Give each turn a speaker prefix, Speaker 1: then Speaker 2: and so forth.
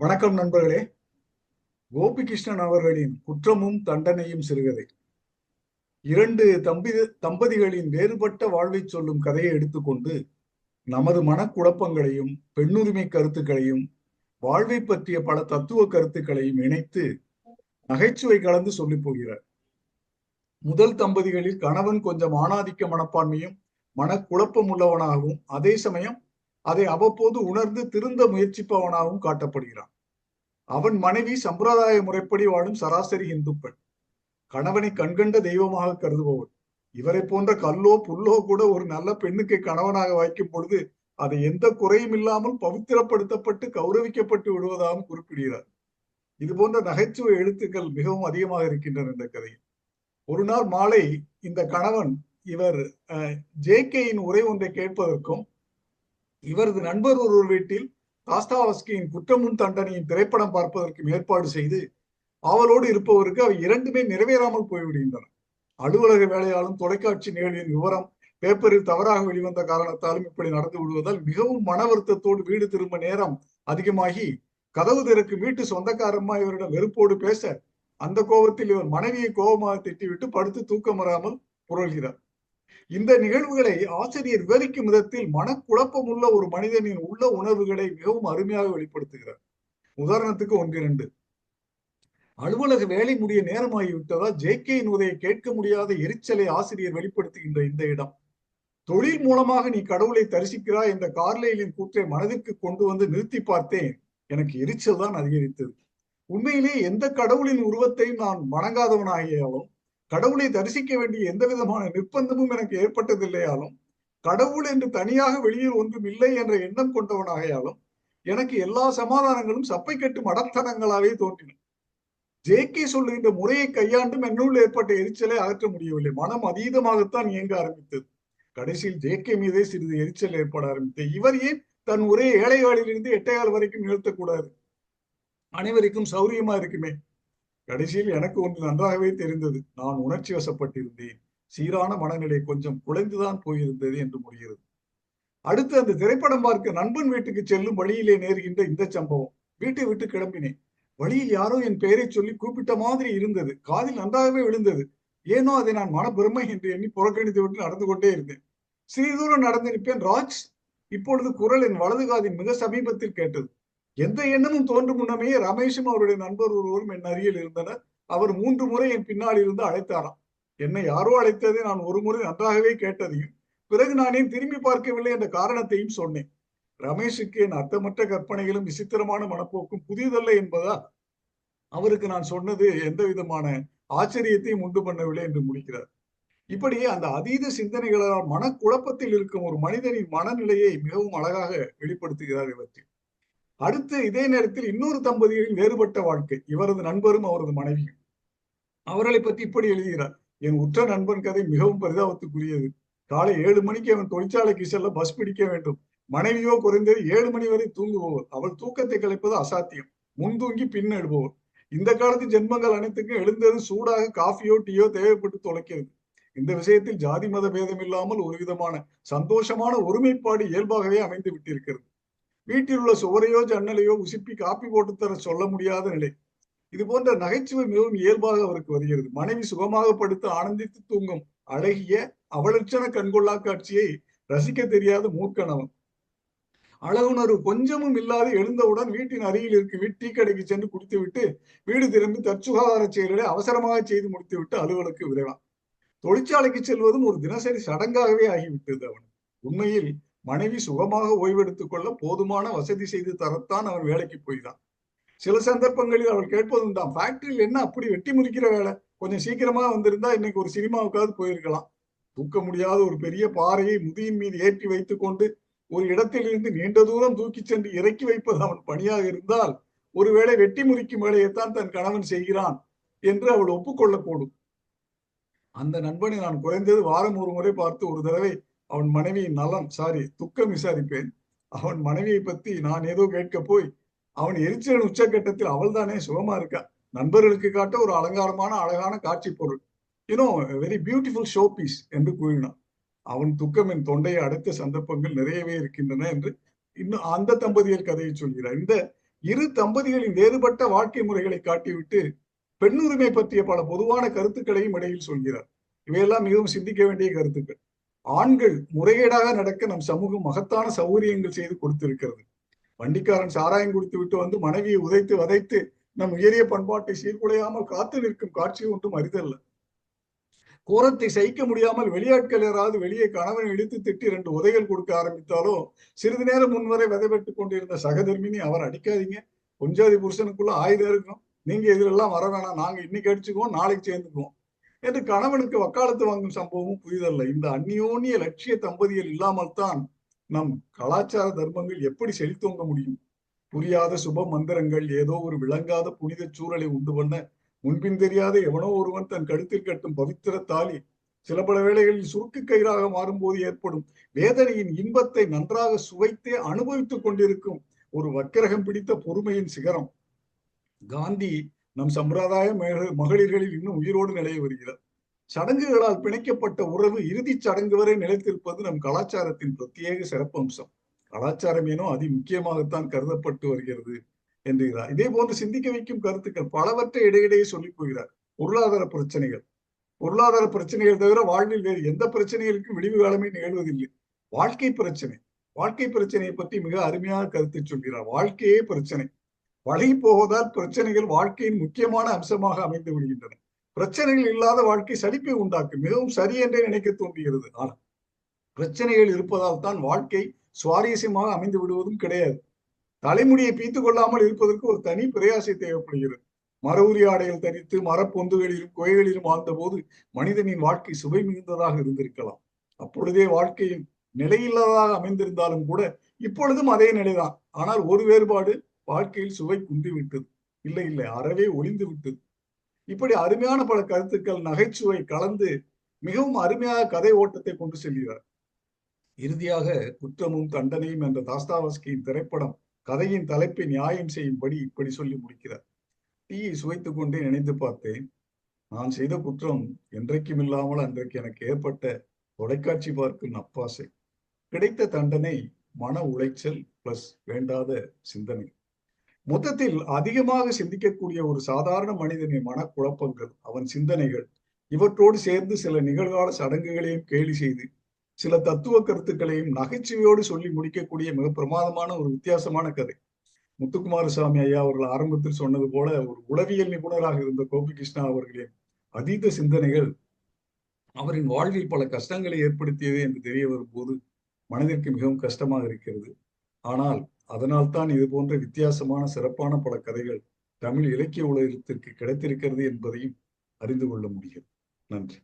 Speaker 1: வணக்கம் நண்பர்களே. கோபிகிருஷ்ணன் அவர்களின் குற்றமும் தண்டனையும் சிறுகதை. இரண்டு தம்பி தம்பதிகளின் வேறுபட்ட வாழ்வை சொல்லும் கதையை எடுத்துக்கொண்டு நமது மனக்குழப்பங்களையும் பெண்ணுரிமை கருத்துக்களையும் வாழ்வை பற்றிய பல தத்துவ கருத்துக்களையும் இணைத்து நகைச்சுவை கலந்து சொல்லி போகிறார். முதல் தம்பதிகளில் கணவன் கொஞ்சம் ஆணாதிக்க மனப்பான்மையும் மனக்குழப்பம் உள்ளவனாகவும் அதே சமயம் அதை அவ்வப்போது உணர்ந்து திருந்த முயற்சிப்பவனாகவும் காட்டப்படுகிறான். அவன் மனைவி சம்பிரதாய முறைப்படி வாழும் சராசரி இந்து பெண். கணவனை கண்கண்ட தெய்வமாக கருதுபவன் இவரை போன்ற கல்லோ புல்லோ கூட ஒரு நல்ல பெண்ணுக்கு கணவனாக வாய்க்கும் பொழுது அதை எந்த குறையும் இல்லாமல் பவித்திரப்படுத்தப்பட்டு கௌரவிக்கப்பட்டு விடுவதாகவும் குறிப்பிடுகிறார். இது போன்ற நகைச்சுவை எழுத்துக்கள் மிகவும் அதிகமாக இருக்கின்றன இந்த கதையில். ஒரு நாள் மாலை இந்த கணவன் இவர் ஜே கேயின் உரை ஒன்றை கேட்பதற்கும் இவரது நண்பர் ஒருவர் வீட்டில் தாஸ்தாவாஸ்கியின் குற்றமுன் தண்டனையின் திரைப்படம் பார்ப்பதற்கும் ஏற்பாடு செய்து ஆவலோடு இருப்பவருக்கு அவை இரண்டுமே நிறைவேறாமல் போய்விடுகின்றன. அலுவலக வேலையாலும் தொலைக்காட்சி நிகழ்வின் விவரம் பேப்பரில் தவறாக வெளிவந்த காரணத்தாலும் இப்படி நடந்து விடுவதால் மிகவும் மன வருத்தத்தோடு வீடு திரும்ப நேரம் அதிகமாகி கதவு திறக்கு வீட்டு சொந்தக்காரம்மா இவரிடம் வெறுப்போடு பேச அந்த கோபத்தில் இவர் மனைவியை கோபமாக திட்டிவிட்டு படுத்து தூக்கம் வராமல் புரள்கிறார். இந்த நிகழ்வுகளை ஆசிரியர் விவரிக்கும் விதத்தில் மனக்குழப்பம் உள்ள ஒரு மனிதனின் உள்ள உணர்வுகளை மிகவும் அருமையாக வெளிப்படுத்துகிறார். உதாரணத்துக்கு ஒன்றிரண்டு அலுவலக வேலை முடிய நேரமாகிவிட்டதால் ஜே கேயின் உதையை கேட்க முடியாத எரிச்சலை ஆசிரியர் வெளிப்படுத்துகின்ற இந்த இடம். தொழில் மூலமாக நீ கடவுளை தரிசிக்கிறாய் என்ற கார்லேயின் கூற்றை மனதிற்கு கொண்டு வந்து நிறுத்தி பார்த்தேன். எனக்கு எரிச்சல் தான் அதிகரித்தது. உண்மையிலே எந்த கடவுளின் உருவத்தையும் நான் வணங்காதவனாகியாலும் கடவுளை தரிசிக்க வேண்டிய எந்த விதமான நிர்பந்தமும் எனக்கு ஏற்பட்டதில்லையாலும் கடவுள் என்று தனியாக வெளியில் ஒன்றும் இல்லை என்ற எண்ணம் கொண்டவனாகையாலும் எனக்கு எல்லா சமாதானங்களும் சப்பை கட்டு மடத்தனங்களாவே தோன்றின. ஜே கே சொல்லுகின்ற முறையை கையாண்டும் என்னுள் ஏற்பட்ட எரிச்சலை அகற்ற முடியவில்லை. மனம் அதீதமாகத்தான் இயங்க ஆரம்பித்தது. கடைசியில் ஜே கே மீதே சிறிது எரிச்சல் ஏற்பட ஆரம்பித்தது. இவர் ஏன் தன் உரையை ஏழைகாலிலிருந்து எட்டையால் வரைக்கும் நிறுத்தக்கூடாது அனைவருக்கும் சௌரியமா இருக்குமே. கடைசியில் எனக்கு ஒன்று நன்றாகவே தெரிந்தது. நான் உணர்ச்சி வசப்பட்டிருந்தேன். சீரான மனநிலை கொஞ்சம் குலைந்துதான் போயிருந்தது என்று முடிகிறது. அடுத்து அந்த திரைப்படம் பார்க்க நண்பன் வீட்டுக்கு செல்லும் வழியிலே நேர்கின்ற இந்த சம்பவம். வீட்டை விட்டு கிளம்பினேன். வழியில் யாரோ என் பெயரை சொல்லி கூப்பிட்ட மாதிரி இருந்தது. காதில் நன்றாகவே விழுந்தது. ஏனோ அதை நான் மனப்பெருமை என்று எண்ணி புறக்கணித்து விட்டு நடந்து கொண்டே இருந்தேன். சிறிது தூரம் நடந்து நிற்பேன் ராஜ். இப்பொழுது குரல் என் வலது காதின் மிக சமீபத்தில் கேட்டது. எந்த எண்ணமும் தோன்றும் முன்னமே ரமேஷும் அவருடைய நண்பர் ஒருவரும் என் அருகில் இருந்தனர். அவர் மூன்று முறை என் பின்னால் இருந்து அழைத்தாராம். என்னை யாரோ அழைத்ததை நான் ஒரு முறை நன்றாகவே கேட்டதையும் பிறகு நான் ஏன் திரும்பி பார்க்கவில்லை என்ற காரணத்தையும் சொன்னேன். ரமேஷுக்கு என் அர்த்தமற்ற கற்பனைகளும் விசித்திரமான மனப்போக்கும் புதியதல்ல என்பதா அவருக்கு நான் சொன்னது எந்த விதமான ஆச்சரியத்தையும் உண்டு பண்ணவில்லை என்று முடிக்கிறார். இப்படி அந்த அதீத சிந்தனைகளால் மனக்குழப்பத்தில் இருக்கும் ஒரு மனிதனின் மனநிலையை மிகவும் அழகாக வெளிப்படுத்துகிறார் இவற்றில். அடுத்து இதே நேரத்தில் இன்னொரு தம்பதிகளின் வேறுபட்ட வாழ்க்கை. இவரது நண்பரும் அவரது மனைவியும். அவர்களை பற்றி இப்படி எழுதுகிறார். என் உற்ற நண்பன் கதை மிகவும் பரிதாபத்துக்குரியது. காலை ஏழு மணிக்கு அவன் தொழிற்சாலைக்கு செல்ல பஸ் பிடிக்க வேண்டும். மனைவியோ குறைந்தது ஏழு மணி வரை தூங்குபவர். அவள் தூக்கத்தை கலைப்பது அசாத்தியம். முன்தூங்கி பின் இந்த காலத்து ஜென்மங்கள் அனைத்துக்கும் எழுந்தது சூடாக காஃபியோ டீயோ தேவைப்பட்டு தொலைக்கிறது. இந்த விஷயத்தில் ஜாதி மத பேதம் இல்லாமல் ஒரு விதமான சந்தோஷமான ஒருமைப்பாடு இயல்பாகவே அமைந்து விட்டிருக்கிறது. வீட்டில் உள்ள சுவரையோ ஜன்னலையோ உசுப்பி காப்பி போட்டு தர சொல்ல முடியாத நிலை. இது போன்ற நகைச்சுவை மிகவும் இயல்பாக அவருக்கு வருகிறது. மனைவி சுகமாக படுத்து ஆனந்தித்து தூங்கும் அழகிய அவலட்சண கண்கொள்ளா காட்சியை ரசிக்க தெரியாத மூர்க்கனவன். அழகுணர்வு கொஞ்சமும் இல்லாது எழுந்தவுடன் வீட்டின் அருகில் இருக்கும் வீட்டு டீ கடைக்கு சென்று குடித்துவிட்டு வீடு திரும்பி தற்சுகாதார செயல்களை அவசரமாக செய்து முடித்துவிட்டு அலுவலுக்கு விரைவான். தொழிற்சாலைக்கு செல்வதும் ஒரு தினசரி சடங்காகவே ஆகிவிட்டது அவன். உண்மையில் மனைவி சுகமாக ஓய்வெடுத்துக் கொள்ள போதுமான வசதி செய்து தரத்தான் அவன் வேலைக்கு போய்தான். சில சந்தர்ப்பங்களில் அவள் கேட்பதும் தான் ஃபேக்டரியில் என்ன அப்படி வெட்டி முடிக்கிற வேலை? கொஞ்சம் சீக்கிரமா வந்திருந்தா இன்னைக்கு ஒரு சினிமாவுக்காவது போயிருக்கலாம். தூக்க முடியாத ஒரு பெரிய பாறையை முதியின் மீது ஏற்றி வைத்துக் கொண்டு ஒரு இடத்தில் இருந்து நீண்ட தூரம் தூக்கி சென்று இறக்கி வைப்பது அவன் பணியாக இருந்தால் ஒருவேளை வெட்டி முறிக்கும் வேலையைத்தான் தன் கணவன் செய்கிறான் என்று அவள் ஒப்புக்கொள்ளக்கூடும். அந்த நண்பனை நான் குறைந்தது வாரம் ஒரு முறை பார்த்து ஒரு தடவை அவன் மனைவியின் நலம் சாரி துக்கம் விசாரிப்பேன். அவன் மனைவியை பத்தி நான் ஏதோ கேட்க போய் அவன் எரிச்சலின் உச்சக்கட்டத்தில் அவள் தானே சுகமா இருக்கா? நண்பர்களுக்கு காட்ட ஒரு அலங்காரமான அழகான காட்சி பொருள். You know very beautiful showpiece என்று கூறினான். அவன் துக்கம் என் தொண்டையை அடுத்த சந்தர்ப்பங்கள் நிறையவே இருக்கின்றன என்று இன்னும் அந்த தம்பதியர் கதையை சொல்கிறார். இந்த இரு தம்பதிகளின் வேறுபட்ட வாழ்க்கை முறைகளை காட்டிவிட்டு பெண்ணுரிமை பற்றிய பல பொதுவான கருத்துக்களையும் இடையில் சொல்கிறார். இவையெல்லாம் மிகவும் சிந்திக்க வேண்டிய கருத்துக்கள். ஆண்கள் முறைகேடாக நடக்க நம் சமூகம் மகத்தான சௌகரியங்கள் செய்து கொடுத்திருக்கிறது. வண்டிக்காரன் சாராயம் குடித்து விட்டு வந்து மனைவியை உதைத்து வதைத்து நம் உயரிய பண்பாட்டை சீர்குலையாமல் காத்து நிற்கும் காட்சி ஒன்றும் அரிதல்ல. கோரத்தை சகிக்க முடியாமல் வெளியாட்கள் யாராவது வெளியே கணவன் இழுத்து திட்டி ரெண்டு உதைகள் கொடுக்க ஆரம்பித்தாலோ சிறிது நேரம் முன்வரை விதைபெற்றுக் கொண்டிருந்த சகதர்மினி அவர் அடிக்காதீங்க. கொஞ்சாதி புருஷனுக்குள்ள ஆயுதம் இருக்கும் நீங்க இதுலெல்லாம் வர வேணாம். நாங்க இன்னைக்கு அடிச்சுக்குவோம். நாளைக்கு சேர்ந்துக்குவோம். என்று கணவனுக்கு வக்காலத்து வாங்கும் சம்பவமும் புதிதல்ல இந்த அந்நியோன்ய லட்சிய தம்பதிகள் இல்லாமல் தான் நம் கலாச்சார தர்மங்கள் எப்படி செழித்தோங்க முடியும்? புரியாத சுப மந்திரங்கள் ஏதோ ஒரு விளங்காத புனித சூழலை உண்டு பண்ண முன்பின் தெரியாத எவனோ ஒருவன் தன் கழுத்தில் கட்டும் பவித்திர தாலி சில பல வேளைகளில் சுருக்கு கயிறாக மாறும்போது ஏற்படும் வேதனையின் இன்பத்தை நன்றாக சுவைத்தே அனுபவித்துக் கொண்டிருக்கும் ஒரு வக்கிரகம் பிடித்த பொறுமையின் சிகரம். காந்தி நம் சம்பிரதாய மகளிர்களில் இன்னும் உயிரோடு நிலைய வருகிறார். சடங்குகளால் பிணைக்கப்பட்ட உறவு இறுதி சடங்கு வரை நிலைத்திருப்பது நம் கலாச்சாரத்தின் பிரத்யேக சிறப்பம்சம். கலாச்சாரம் ஏனோ அதி முக்கியமாகத்தான் கருதப்பட்டு வருகிறது என்கிறார். இதே போன்று சிந்திக்க வைக்கும் கருத்துக்கள் பலவற்றை இடையிடையே சொல்லி போகிறார். பொருளாதார பிரச்சனைகள். பொருளாதார பிரச்சனைகள் தவிர வாழ்வில் வேறு எந்த பிரச்சனைகளுக்கும் விடிவு காலமே நிகழ்வதில்லை. வாழ்க்கை பிரச்சனை. வாழ்க்கை பிரச்சனையை பற்றி மிக அருமையாக கருத்து சொல்கிறார். வாழ்க்கையே பிரச்சனை. வழி போவதால் பிரச்சனைகள் வாழ்க்கையின் முக்கியமான அம்சமாக அமைந்து விடுகின்றன. பிரச்சனைகள் இல்லாத வாழ்க்கை சலிப்பை உண்டாக்கும் மிகவும் சரி என்றே நினைக்க தோன்றுகிறது. ஆனால் பிரச்சனைகள் இருப்பதால் தான் வாழ்க்கை சுவாரஸ்யமாக அமைந்து விடுவதும் கிடையாது. தலைமுடியை பீத்து கொள்ளாமல் இருப்பதற்கு ஒரு தனி பிரயாசை தேவைப்படுகிறது. மர உரி ஆடைகள் தரித்து மரப்பொந்துகளிலும் குகைகளிலும் வாழ்ந்தபோது மனிதனின் வாழ்க்கை சுவை மிகுந்ததாக இருந்திருக்கலாம். அப்பொழுதே வாழ்க்கையின் நிலையில்லாததாக அமைந்திருந்தாலும் கூட இப்பொழுதும் அதே நிலைதான். ஆனால் ஒரு வேறுபாடு வாழ்க்கையில் சுவை குந்தி விட்டது இல்லை இல்லை அறவே ஒளிந்து விட்டது. இப்படி அருமையான பல கருத்துக்கள் நகைச்சுவை கலந்து மிகவும் அருமையாக கதை ஓட்டத்தை கொண்டு செல்கிறார். இறுதியாக குற்றமும் தண்டனையும் என்ற தாஸ்தாவஸ்கியின் திரைப்படம் கதையின் தலைப்பை நியாயம் செய்யும்படி இப்படி சொல்லி முடிக்கிறார். டீயை சுவைத்துக் கொண்டே நினைத்து பார்த்தேன். நான் செய்த குற்றம் என்றைக்கும் இல்லாமல் அன்றைக்கு எனக்கு ஏற்பட்ட தொலைக்காட்சி பார்க்கும் நப்பாசை. கிடைத்த தண்டனை மன உளைச்சல் பிளஸ் வேண்டாத சிந்தனை. மொத்தத்தில் அதிகமாக சிந்திக்கக்கூடிய ஒரு சாதாரண மனிதனின் மனக்குழப்பங்கள் அவன் சிந்தனைகள் இவற்றோடு சேர்ந்து சில நிகழ்கால சடங்குகளையும் கேலி செய்து சில தத்துவ கருத்துக்களையும் நகைச்சுவையோடு சொல்லி முடிக்கக்கூடிய மிக பிரமாதமான ஒரு வித்தியாசமான கதை. முத்துக்குமாரசாமி ஐயா அவர்கள் ஆரம்பத்தில் சொன்னது போல ஒரு உளவியல் நிபுணராக இருந்த கோபிகிருஷ்ணா அவர்களின் அதீத சிந்தனைகள் அவரின் வாழ்வில் பல கஷ்டங்களை ஏற்படுத்தியது என்று தெரிய வரும்போது மனதிற்கு மிகவும் கஷ்டமாக இருக்கிறது. ஆனால் அதனால்தான் இது போன்ற வித்தியாசமான சிறப்பான பல கதைகள் தமிழ் இலக்கிய உலகத்திற்கு கிடைத்திருக்கிறது என்பதையும் அறிந்து கொள்ள முடியும் நன்றி.